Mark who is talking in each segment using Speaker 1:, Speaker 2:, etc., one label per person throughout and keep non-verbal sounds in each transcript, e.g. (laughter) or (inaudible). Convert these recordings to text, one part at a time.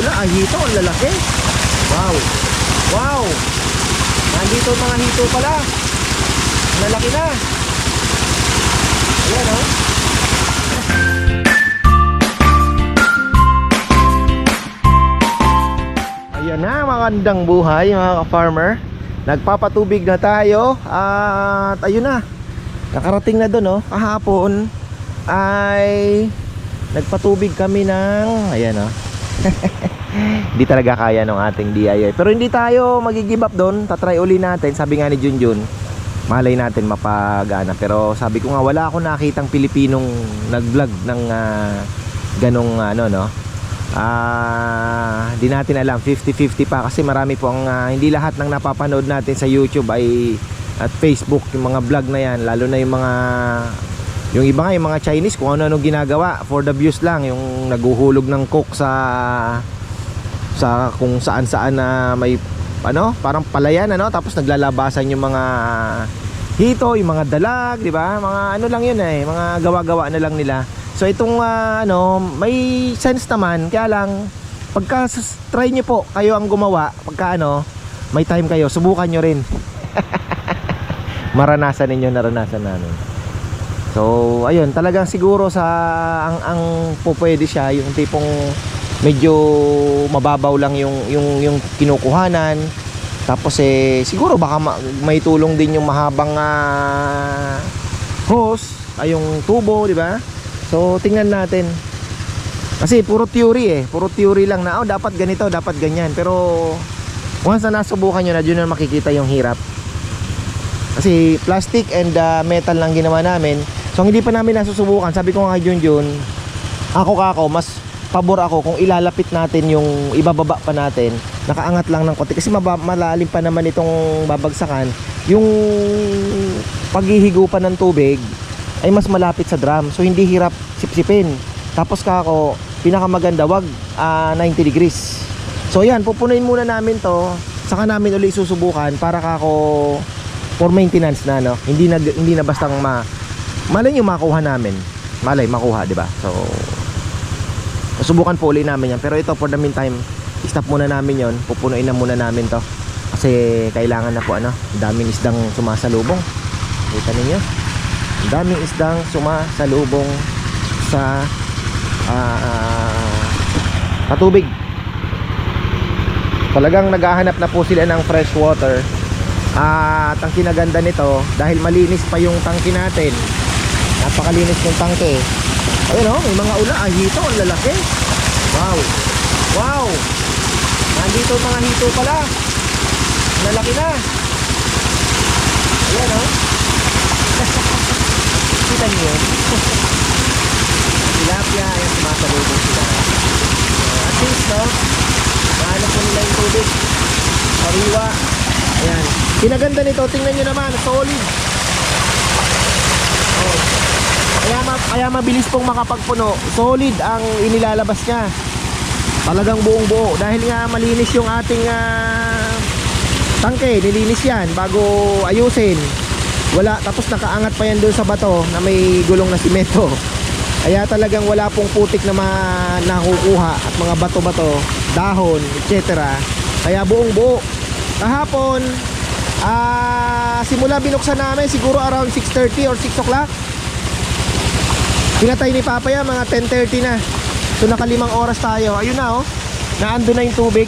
Speaker 1: ula, ah, hito, ang lalaki. Wow. Wow. Nandito mga hito pala. Lalaki na. Ayan, oh. Ayan na, magandang buhay mga ka-farmer. Nagpapatubig na tayo at ayun na. Nakarating na doon, oh. Kahapon ay nagpatubig kami ng ayan, oh. (laughs) hindi talaga kaya ng ating DIY. Pero hindi tayo magigive up doon. Tatry uli natin. Sabi nga ni Junjun, malay natin mapagana. Pero sabi ko nga, wala ako nakitang Pilipinong nag-vlog ng ah, ganong ano, no? Ah, di natin alam 50-50 pa kasi marami po ang ah, hindi lahat ng napapanood natin sa YouTube ay at Facebook yung mga vlog na yan lalo na yung mga yung iba nga yung mga Chinese kung ano ano ginagawa for the views lang yung naguhulog ng coke sa sa kung saan saan na may ano parang palayan ano tapos naglalabasan yung mga hito yung mga dalag di ba? Mga ano lang yun eh mga gawa-gawa na lang nila. So itong ah, ano may sense naman kaya lang pagka try nyo po kayo ang gumawa pagka ano may time kayo subukan nyo rin. (laughs) Maranasan ninyo naranasan namin So, ayun, talagang siguro sa ang ang po pwede siya yung tipong medyo mababaw lang yung yung yung kinukuhanan. Tapos eh siguro baka ma- may tulong din yung mahabang ah, hose, ay yung tubo, di ba? So, tingnan natin. Kasi puro theory eh, puro theory lang na oh, dapat ganito, dapat ganyan. Pero once na nasubukan nyo na, dyan na makikita yung hirap. Kasi plastic and uh, metal lang ginawa namin. So hindi pa namin nasusubukan. Sabi ko nga kay Junjun, ako kako, mas pabor ako kung ilalapit natin yung ibababa pa natin. Nakaangat lang ng konti kasi maba- malalim pa naman itong babagsakan. Yung paghihigupan ng tubig ay mas malapit sa drum. So hindi hirap sipsipin. Tapos kako, pinakamaganda wag ah, 90 degrees. So yan, pupunuin muna namin to. Saka namin uli susubukan para kako for maintenance na no. Hindi na hindi na bastang ma malay yung makuha namin. Malay makuha, 'di ba? So susubukan po uli namin yan. Pero ito for the meantime, stop muna namin 'yon. Pupunuin na muna namin 'to. Kasi kailangan na po ano, daming isdang sumasalubong. Kita ninyo. Daming isdang sumasalubong sa ah, patubig. Talagang naghahanap na po sila ng fresh water. At ang kinaganda nito, dahil malinis pa yung tangke natin. Napakalinis ng tangke. Ayun oh, may mga ula, ah, hito, ang lalaki. Wow. Wow. Nandito mga hito pala. Ang Lalaki na. Ayan oh. (laughs) Kita niyo yun? (laughs) Tilapia, ayan, sumasalubong sila. At least, no? Mahanap po nila yung tubig. Sariwa. Ayan. Kinaganda nito, tingnan nyo naman, solid. Oh. Kaya, ma- kaya mabilis pong makapagpuno. Solid ang inilalabas niya. Talagang buong buo. Dahil nga malinis yung ating ah, tangke. Nilinis yan bago ayusin. Wala, tapos nakaangat pa yan doon sa bato na may gulong na simento. Kaya talagang wala pong putik na ma- nakukuha at mga bato-bato, dahon, etc. Kaya buong buo. Kahapon, ah simula binuksan namin siguro around 6.30 or 6 o'clock. Pinatay ni Papa yan, mga 10.30 na. So nakalimang oras tayo. Ayun na oh. Naando na yung tubig.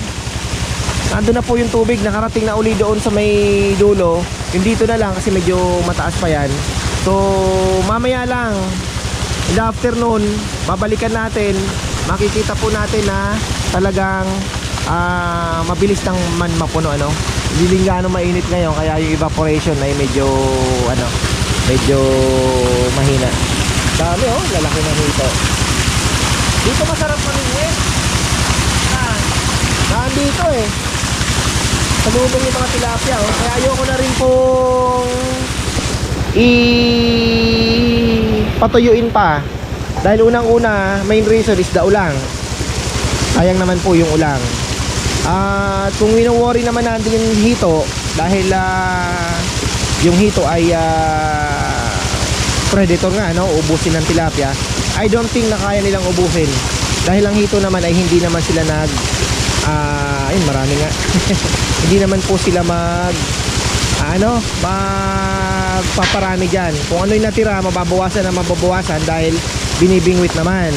Speaker 1: Naando na po yung tubig. Nakarating na uli doon sa may dulo. Yung dito na lang kasi medyo mataas pa yan. So mamaya lang in the afternoon, babalikan natin. Makikita po natin na talagang ah, mabilis nang man mapuno ano. Gaano mainit ngayon kaya yung evaporation ay medyo ano, medyo mahina. Dami oh, lalaki na nito. Dito masarap mamingwit. Ah, nandito eh. Salubong yung mga tilapia oh. Kaya ayoko na rin pong i patuyuin pa. Dahil unang-una, main reason is the ulang. Sayang naman po yung ulang. At kung wino-worry naman natin yung hito dahil ah, yung hito ay ah, predator nga no, ubusin ng tilapia. I don't think na kaya nilang ubusin. Dahil ang hito naman ay hindi naman sila nag ah ayun marami nga. (laughs) Hindi naman po sila mag ah, ano magpaparami dyan. Kung ano yung natira mababawasan na mababawasan dahil binibingwit naman.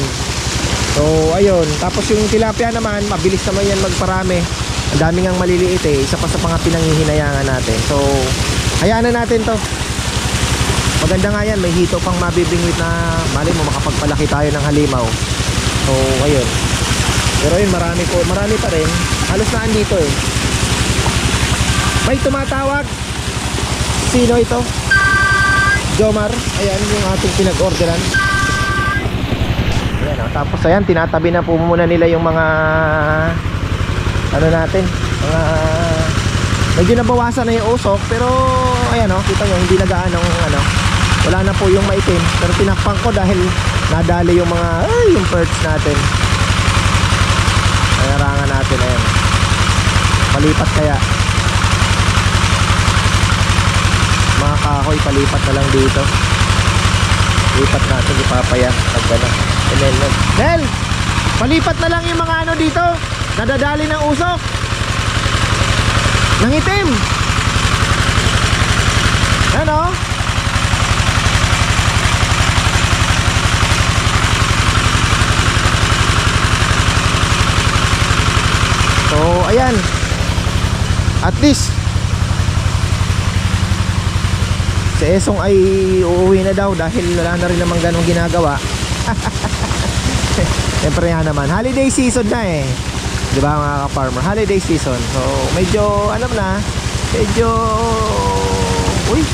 Speaker 1: So ayun. Tapos yung tilapia naman mabilis naman yan magparami. Ang dami ngang maliliit eh. Isa pa sa mga pinanghihinayangan natin. So hayaan na natin to maganda nga yan may hito pang mabibingwit na mali mo makapagpalaki tayo ng halimaw. So ayun. Pero yun marami po marami pa rin. Halos na andito eh. May tumatawag. Sino ito? Jomar. Ayan yung ating pinag-orderan. Ayan oh. tapos ayan tinatabi na po muna nila yung mga ano natin mga medyo nabawasan na yung usok pero ayan oh kita nyo hindi nagaan ng ano wala na po yung maitim pero tinakpan ko dahil nadali yung mga ay yung perch natin. Narangan natin ayan. Palipat kaya. Mga kahoy palipat na lang dito. Lipat natin ipapaya pag ano and then Nel! Palipat na lang yung mga ano dito. Nadadali ng usok ng itim. Ano So, ayan. At least si Esong ay uuwi na daw dahil wala na rin namang ganong ginagawa. (laughs) Siyempre nga naman, holiday season na eh. 'Di ba mga ka-farmer? Holiday season. So, medyo alam na, medyo uy,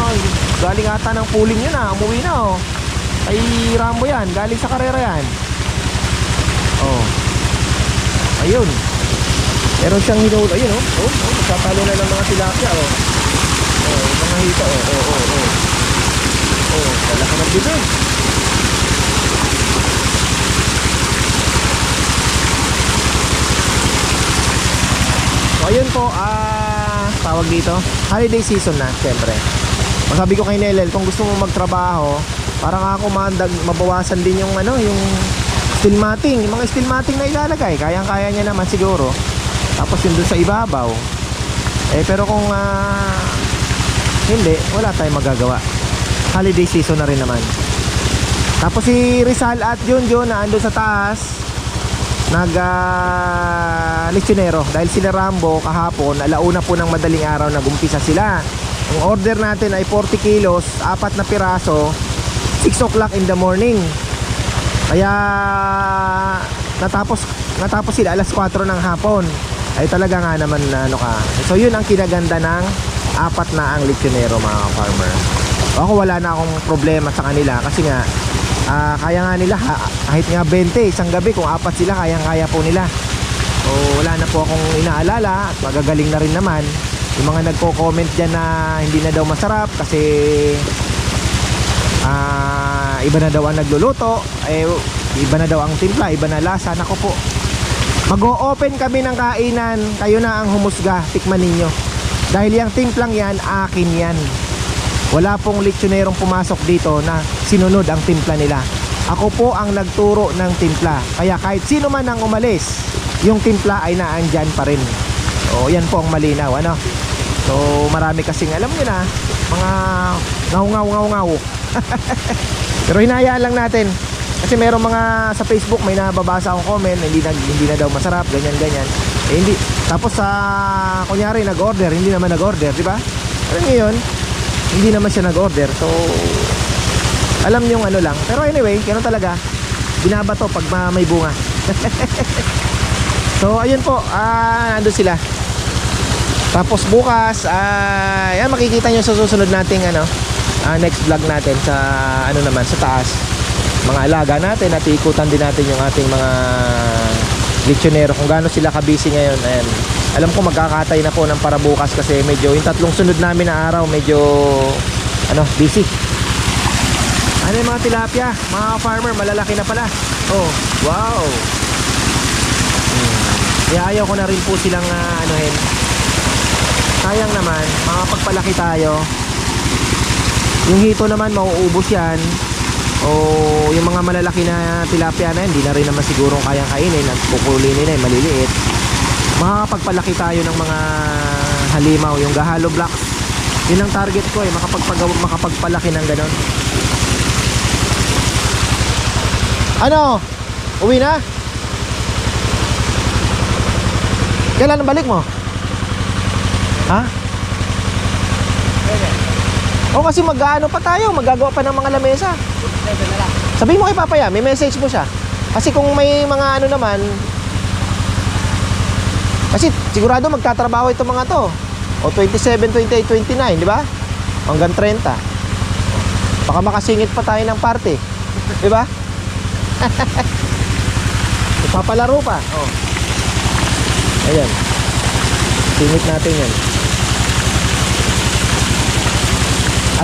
Speaker 1: ay, galing ata ng pooling yun ah, umuwi na oh. Ay Rambo yan, galing sa karera yan. Oh. Ayun. Meron siyang hinul, ayun oh. Oh, oh nagkatalo na ng mga tilapia oh. Oh, mga hita oh. Oh, oh, oh. Oh, lalaki ng bibig. So, ayun po, ah, tawag dito, holiday season na, siyempre. Masabi ko kay Nelel, kung gusto mo magtrabaho, para nga ako mandag, mabawasan din yung ano, yung steel matting, yung mga steel matting na ilalagay, kayang-kaya niya naman siguro. Tapos yun dun sa ibabaw. Eh, pero kung ah, hindi, wala tayong magagawa. Holiday season na rin naman. Tapos si Rizal at Junjun na ando sa taas, nag uh, lechonero dahil sila Rambo kahapon alauna po ng madaling araw nagumpisa sila ang order natin ay 40 kilos apat na piraso 6 o'clock in the morning kaya natapos natapos sila alas 4 ng hapon ay talaga nga naman na ano ka. So yun ang kinaganda ng apat na ang lechonero mga farmer ako wala na akong problema sa kanila kasi nga Ah, kaya nga nila ha, kahit nga 20 isang gabi kung apat sila kayang kaya po nila. So wala na po akong inaalala at magagaling na rin naman. Yung mga nagko-comment dyan na hindi na daw masarap kasi ah, iba na daw ang nagluluto eh, iba na daw ang timpla iba na lasa. Nako po mag-o-open kami ng kainan kayo na ang humusga tikman ninyo dahil yung timplang yan akin yan wala pong lechonerong pumasok dito na sinunod ang timpla nila. Ako po ang nagturo ng timpla. Kaya kahit sino man ang umalis, yung timpla ay naandyan pa rin. O yan po ang malinaw, ano? So marami kasing alam nyo na, mga ngaw-ngaw-ngaw-ngaw. (laughs) Pero hinayaan lang natin. Kasi merong mga sa Facebook may nababasa akong comment, hindi na, hindi na daw masarap, ganyan ganyan. Eh hindi. Tapos sa kunyari nag-order, hindi naman nag-order, di ba? Alam niyo 'yun? hindi naman siya nag-order so alam yung ano lang pero anyway ganoon talaga binabato pag ma- may bunga (laughs) so ayun po ah nandun sila tapos bukas ah yan makikita nyo sa susunod nating ano ah, next vlog natin sa ano naman sa taas mga alaga natin at ikutan din natin yung ating mga lechonero. Kung gaano sila kabisi ngayon ayan. Alam ko magkakatay na po ng para bukas kasi medyo yung tatlong sunod namin na araw medyo ano busy. Ano yung mga tilapia? Mga farmer malalaki na pala. Oh wow. Hmm. kaya ayaw ko na rin po silang uh, anuhin. Sayang naman makapagpalaki tayo. Yung hito naman mauubos yan o yung mga malalaki na tilapia na hindi na rin naman siguro kayang kainin at kukulinin na eh, maliliit. Makakapagpalaki tayo ng mga halimaw yung gahalo blocks. Yun ang target ko eh makapagpagawa makapagpalaki ng ganon. Ano? Uwi na? Kailan ang balik mo? Ha o kasi mag-ano pa tayo magagawa pa ng mga lamesa Sabihin mo kay Papaya, may message mo siya. Kasi kung may mga ano naman, kasi sigurado magtatrabaho itong mga to. O 27, 28, 29, di ba? Hanggang 30. Baka makasingit pa tayo ng party. Di ba? (laughs) Ipapalaro pa. Oh. Ayan. Singit natin yan.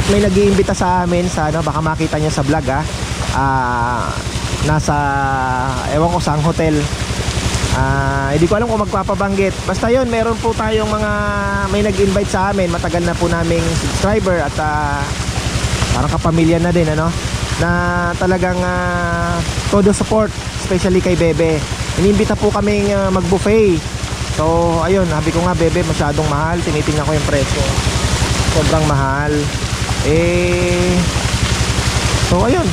Speaker 1: At may nag-iimbita sa amin sa ano, baka makita niya sa vlog ah. Ah, nasa ewan ko saang hotel. Ah, hindi ko alam kung magpapabanggit. Basta 'yon, meron po tayong mga may nag-invite sa amin, matagal na po naming subscriber at ah, parang kapamilya na din ano na talagang ah, todo support especially kay Bebe. Inimbita po kaming ah, mag-buffet. So, ayun, sabi ko nga Bebe, masyadong mahal. Tinitingnan ko yung presyo. Sobrang mahal. Eh So ayun. (laughs)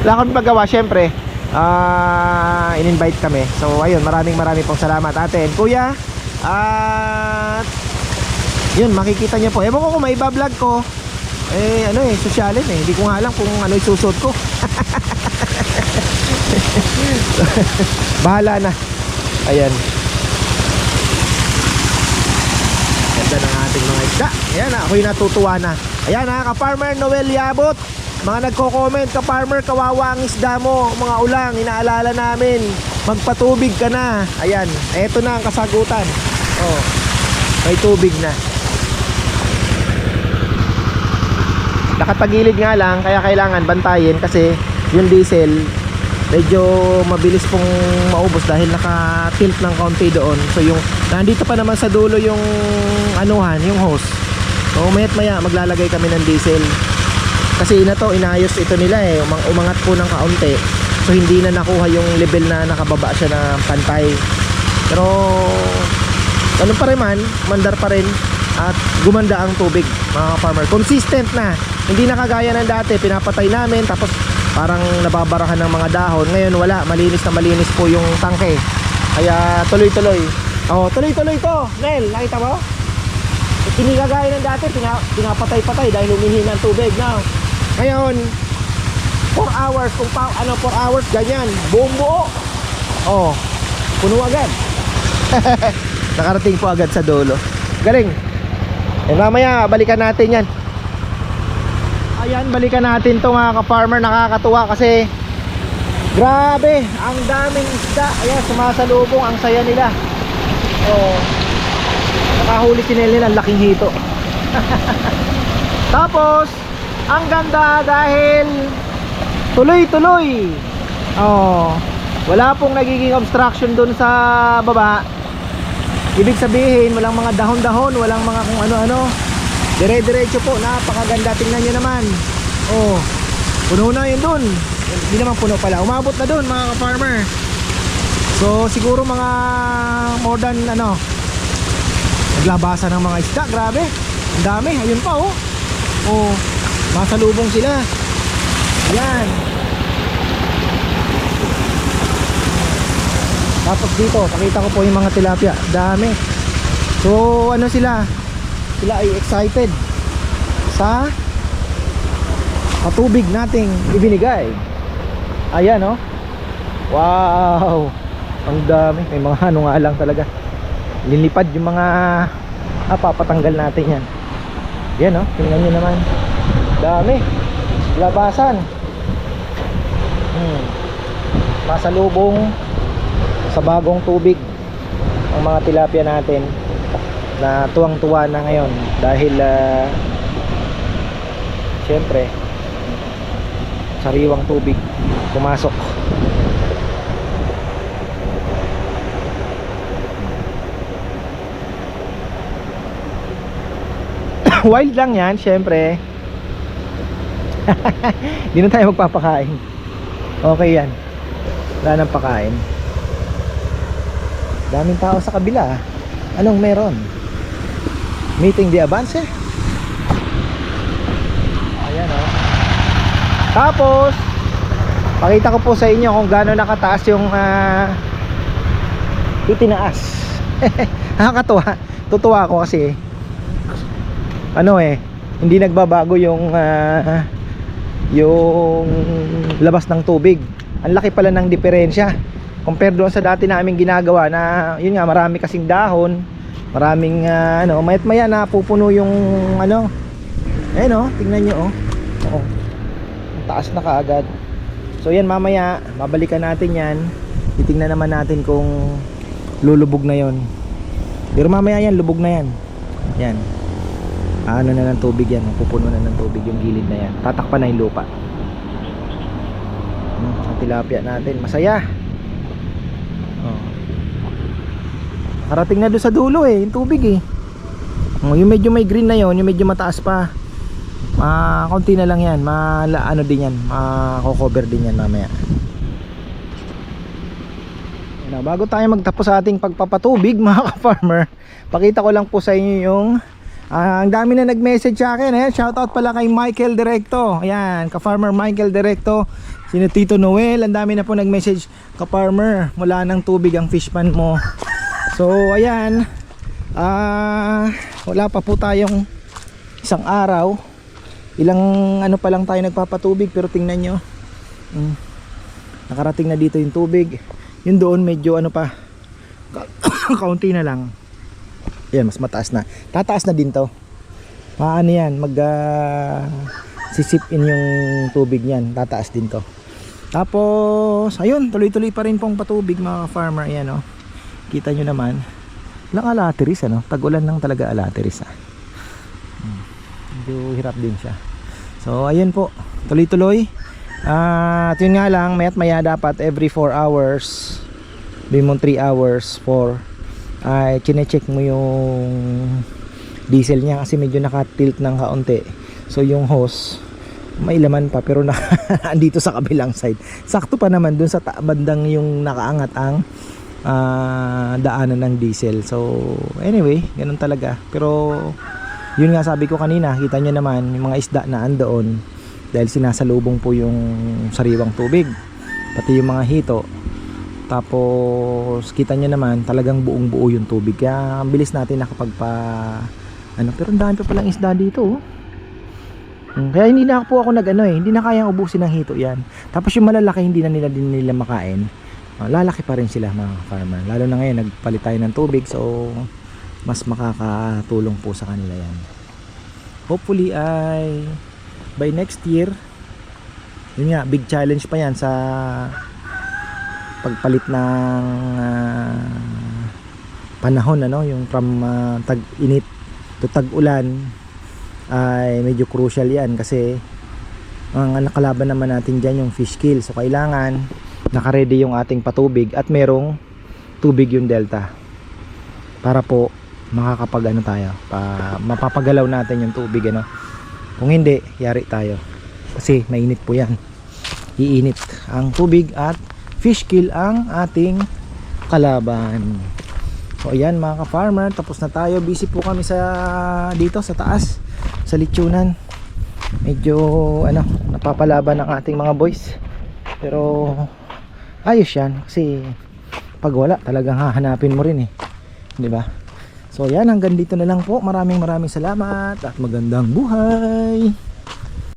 Speaker 1: Wala akong magawa syempre. Ah, in-invite kami. So ayun, maraming maraming pong salamat atin. Kuya, at yun, makikita niyo po. Ewan ko kung may iba-vlog ko. Eh, ano eh, sosyalin eh. Hindi ko nga alam kung ano isusot ko. (laughs) Bahala na. Ayan. Ganda ng ating mga isda. Ayan na, ako'y natutuwa na. Ayan na, ka-farmer Noel Yabot. Mga nagko-comment, ka-farmer, kawawa ang isda mo. Mga ulang, inaalala namin. Magpatubig ka na. Ayan, eto na ang kasagutan. Oh, may tubig na. Nakatagilid nga lang, kaya kailangan bantayin kasi yung diesel medyo mabilis pong maubos dahil naka-tilt ng kaunti doon. So yung nandito pa naman sa dulo yung anuhan, yung hose. So mayat maya maglalagay kami ng diesel. Kasi na to inayos ito nila eh, umang umangat po ng kaunti. So hindi na nakuha yung level na nakababa siya na pantay. Pero ganun pa rin man, mandar pa rin at gumanda ang tubig mga farmer. Consistent na. Hindi na kagaya ng dati, pinapatay namin tapos parang nababarahan ng mga dahon. Ngayon wala, malinis na malinis po yung tangke. Kaya tuloy-tuloy. Oh, tuloy-tuloy to. Nel, nakita mo? Hindi kagaya ng dati, pina, pinapatay-patay dahil humihina ang tubig. No? Ngayon, 4 hours, kung pa, ano, 4 hours, ganyan. Buong buo. Oh, puno agad. (laughs) Nakarating po agad sa dulo. Galing. Eh mamaya, balikan natin yan. Ayan, balikan natin to mga ka-farmer. Nakakatuwa kasi grabe, ang daming isda. Ayan, sumasalubong. Ang saya nila. Oh, nakahuli si Nelly ng laking hito. (laughs) Tapos, ang ganda dahil tuloy-tuloy. Oh, wala pong nagiging obstruction dun sa baba. Ibig sabihin, walang mga dahon-dahon, walang mga kung ano-ano. Dire-diretso po, napakaganda. Tingnan nyo naman. Oh, puno na yun dun. Hindi naman puno pala. Umabot na dun mga farmer. So, siguro mga more than ano, naglabasan ng mga isda. Grabe. Ang dami. Ayun pa oh. Oh, masalubong sila. Yan. Tapos dito, pakita ko po yung mga tilapia. Dami. So, ano sila? Sila ay excited sa patubig nating ibinigay. Ayan, oh. Wow. Ang dami. May mga ano nga lang talaga. Linipad yung mga ah, papatanggal natin yan. Yan, oh. Tingnan nyo naman. Dami. Labasan. Hmm. Masalubong sa bagong tubig ang mga tilapia natin na tuwang-tuwa na ngayon dahil uh, syempre sariwang tubig pumasok wild lang yan syempre (laughs) Hindi na tayo magpapakain. Okay yan. Wala nang pakain. Daming tao sa kabila. ah. Anong meron? Meeting the Avance? Ayan oh. Tapos, pakita ko po sa inyo kung gaano nakataas yung uh, itinaas. (laughs) Nakakatuwa. Tutuwa ako kasi ano eh, hindi nagbabago yung ah, yung labas ng tubig. Ang laki pala ng diferensya compare doon sa dati namin ginagawa na yun nga marami kasing dahon, maraming ah, ano, mayat maya na pupuno yung ano. Ayun oh, tingnan niyo oh. Oo. Ang taas na kaagad. So yan mamaya, babalikan natin yan. Titingnan naman natin kung lulubog na yon. Pero mamaya yan, lubog na yan. Yan. Ano na ng tubig yan, pupuno na ng tubig yung gilid na yan. Tatakpan na yung lupa. Hmm, Ang tilapia natin, masaya. Oh. Karating na doon sa dulo eh, yung tubig eh. Oh, yung medyo may green na yon, yung medyo mataas pa. Ma konti na lang yan, mala ano din yan, ma-cover din yan mamaya. Yan, bago tayo magtapos sa ating pagpapatubig (laughs) mga ka-farmer, pakita ko lang po sa inyo yung ah, ang dami na nag-message sa akin eh. Shoutout pala kay Michael Directo. Ayan, ka-farmer Michael Directo. Sino Tito Noel, ang dami na po nag-message ka-farmer. Wala nang tubig ang fish mo. So, ayan. Ah, wala pa po tayong isang araw. Ilang ano pa lang tayo nagpapatubig pero tingnan nyo. Mm, nakarating na dito yung tubig. Yung doon medyo ano pa (coughs) kaunti na lang. Yan, mas mataas na. Tataas na din to. Maano yan, mag ah, sisip in yung tubig niyan. Tataas din to. Tapos, ayun, tuloy-tuloy pa rin pong patubig mga farmer. Ayan oh. Kita nyo naman. Lang alateris ano. Tag-ulan lang talaga alateris ah. Hmm. Medyo hirap din siya. So, ayun po. Tuloy-tuloy. Ah, at yun nga lang, mayat maya dapat every 4 hours, mo 3 hours, 4, ay chinecheck mo yung diesel niya kasi medyo naka-tilt ng kaunti. So yung hose, may laman pa pero na, (laughs) andito sa kabilang side. Sakto pa naman dun sa bandang yung nakaangat ang ah, daanan ng diesel. So anyway, ganun talaga. Pero yun nga sabi ko kanina, kita nyo naman yung mga isda na andoon dahil sinasalubong po yung sariwang tubig pati yung mga hito tapos kita nyo naman talagang buong buo yung tubig. Kaya ang bilis natin nakapagpa ano pero ang dami pa palang isda dito oh. Mm, kaya hindi na po ako nag ano eh hindi na kayang ubusin ng hito yan. Tapos yung malalaki hindi na nila din nila makain. Ah, lalaki pa rin sila mga farmer lalo na ngayon nagpalit tayo ng tubig so mas makakatulong po sa kanila yan. Hopefully ay by next year yun nga big challenge pa yan sa pagpalit ng ah, panahon ano yung from ah, tag-init to tag-ulan ay medyo crucial yan kasi ang nakalaban naman natin dyan yung fish kill. So kailangan nakaredy yung ating patubig at merong tubig yung delta para po makakapag ano tayo pa, mapapagalaw natin yung tubig ano. Kung hindi yari tayo. Kasi mainit po yan. Iinit ang tubig at fish kill ang ating kalaban. So ayan mga ka-farmer tapos na tayo. Busy po kami sa dito sa taas sa litsunan. Medyo ano napapalaban ang ating mga boys. Pero ayos yan kasi pag wala talagang hahanapin mo rin eh. Di ba? So yan hanggang dito na lang po. Maraming maraming salamat at magandang buhay